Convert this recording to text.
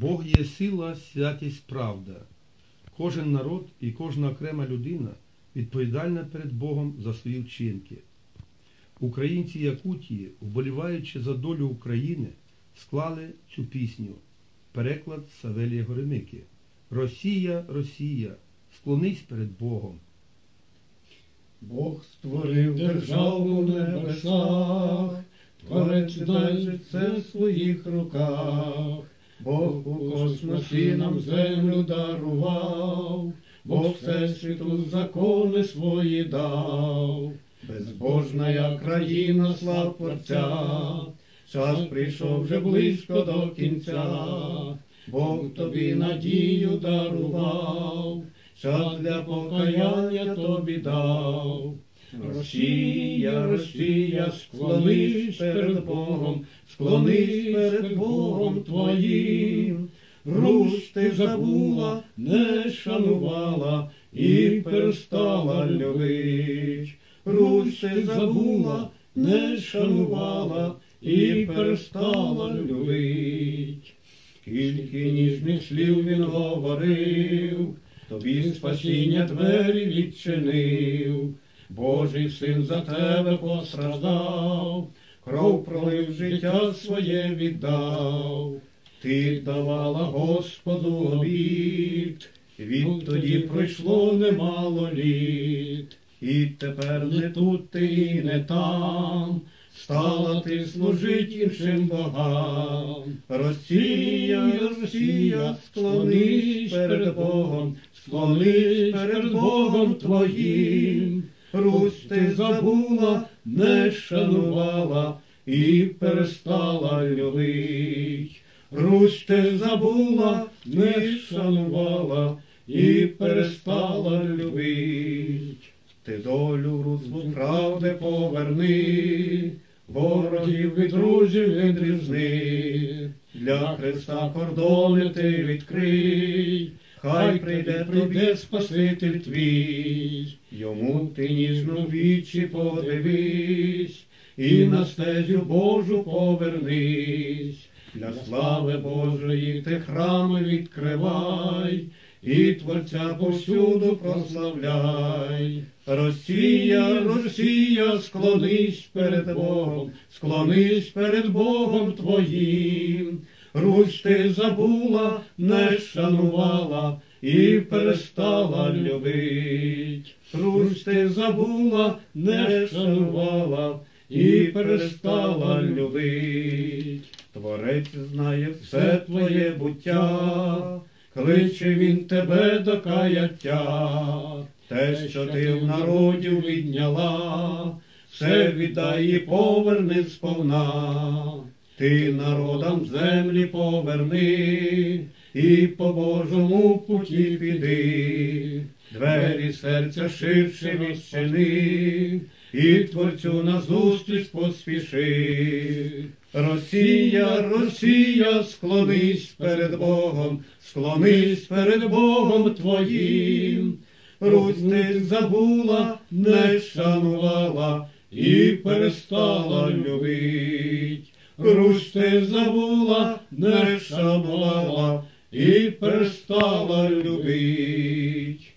Бог є сила, святість, правда. Кожен народ і кожна окрема людина відповідальна перед Богом за свої вчинки. Українці Якутії, вболіваючи за долю України, склали цю пісню. Переклад Савелія Горемики. Росія, Росія, склонись перед Богом. Бог створив державу в небесах, творець далі це в своїх руках. Бог у космосі нам землю дарував, Бог всесвіту закони свої дав. Безбожна країна слав Творця, час прийшов вже близько до кінця. Бог тобі надію дарував, час для покаяння тобі дав. Росія, Росія, склонись перед Богом, склонись перед Богом твоїм. Русь ти забула, не шанувала і перестала любить. Русь ти забула, не шанувала і перестала любить. Скільки ніжних слів він говорив, тобі спасіння двері відчинив. Божий син за тебе постраждав, кров пролив життя своє віддав. Ти давала Господу обід, відтоді пройшло немало літ, і тепер не тут ти і не там, стала ти служить іншим богам. Росія, Росія, склонись перед Богом, склонись перед Богом твоїм. Русь ти забула, не шанувала і перестала любить. Русь ти забула, не шанувала і перестала любить. Ти долю руслу правди поверни, ворогів від друзів відрізни. Для Христа кордони ти відкрий, хай прийде прийде Спаситель твій, йому ти ніжно вічі подивись, і на стезю Божу повернись. Для слави Божої ти храми відкривай, і Творця повсюду прославляй. Росія, Росія, склонись перед Богом, склонись перед Богом твоїм. Русь ти забула, не шанувала і перестала любить. Русь ти забула, не шанувала і перестала любить. Творець знає все твоє буття, кличе він тебе до каяття. Те, що ти в народі відняла, все віддай і поверни сповна. Ти народам землі поверни, і по Божому путі піди, двері серця ширше відчини, і творцю назустріч поспіши. Росія, Росія, склонись перед Богом, склонись перед Богом твоїм. Русь ти забула, не шанувала і перестала любить. Русь ти забула, не шаблала і перестала любить.